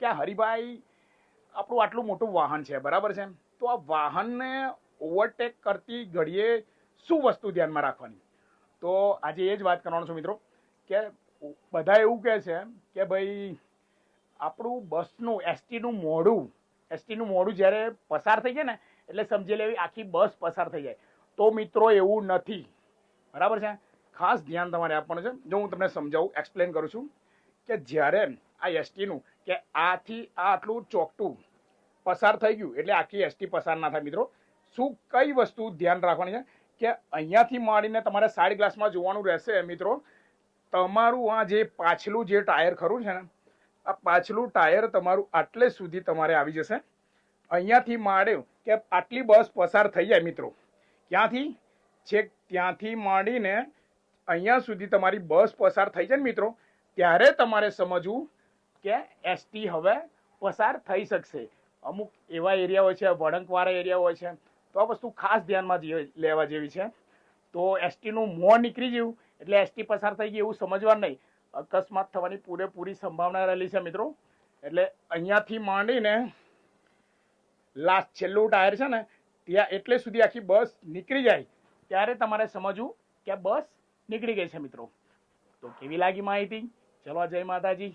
કે હરિભાઈ આપણું આટલું મોટું વાહન છે, બરાબર છે? તો આ વાહનને ઓવરટેક કરતી ઘડીએ શું વસ્તુ ધ્યાનમાં રાખવાની? તો આજે એ જ વાત કરવાનો છું મિત્રો, કે બધા એવું કહે છે કે ભાઈ, આપણું બસનું, એસટીનું મોડું એસટીનું મોડું જ્યારે પસાર થઈ જાય ને, એટલે સમજી લેવી આખી બસ પસાર થઈ જાય. તો મિત્રો એવું નથી, બરાબર છે? ખાસ ધ્યાન તમારે આપવાનું છે. જો હું તમને સમજાવું એક્સપ્લેન કરું છું કે જ્યારે આ એસટીનું કે આથી આ આટલું ચોકટું પસાર થઈ ગયું એટલે આખી એસટી પસાર ના થાય મિત્રો. શું કઈ વસ્તુ ધ્યાન રાખવાની છે? કે અહીંયાથી માંડીને તમારે સાઈડ ગ્લાસમાં જોવાનું રહેશે મિત્રો. તમારું આ જે પાછલું જે ટાયર ખરું છે ને, આ પાછલું ટાયર તમારું આટલે સુધી તમારે આવી જશે. અહીંયાથી માંડ્યું કે આટલી બસ પસાર થઈ જાય મિત્રો. ક્યાંથી? છેક ત્યાંથી માંડીને અહીંયા સુધી તમારી બસ પસાર થઈ જાય ને મિત્રો. ત્યારે તમારે સમજવું કે એસટી હવે પસાર થઈ શકશે. અમુક એવા એરિયાઓ છે, વળંકવાળા એરિયાઓ છે. તો આ વસ્તુ ખાસ ધ્યાનમાં લેવા જેવી છે. તો એસટીનું મોં નીકળી ગયું, એટલે એસટી પસાર થઈ ગઈ એવું સમજવાનું નહીં. અકસ્માત થવાની પૂરેપૂરી સંભાવના રહેલી છે મિત્રો. એટલે અહીંયાથી માંડીને લાસ્ટ છેલ્લું ટાયર છે ને, ત્યાં એટલે સુધી આખી બસ નીકળી જાય, ત્યારે તમારે સમજવું કે બસ નીકળી ગઈ છે મિત્રો. તો કેવી લાગી માહિતી? ચલો, જય માતાજી.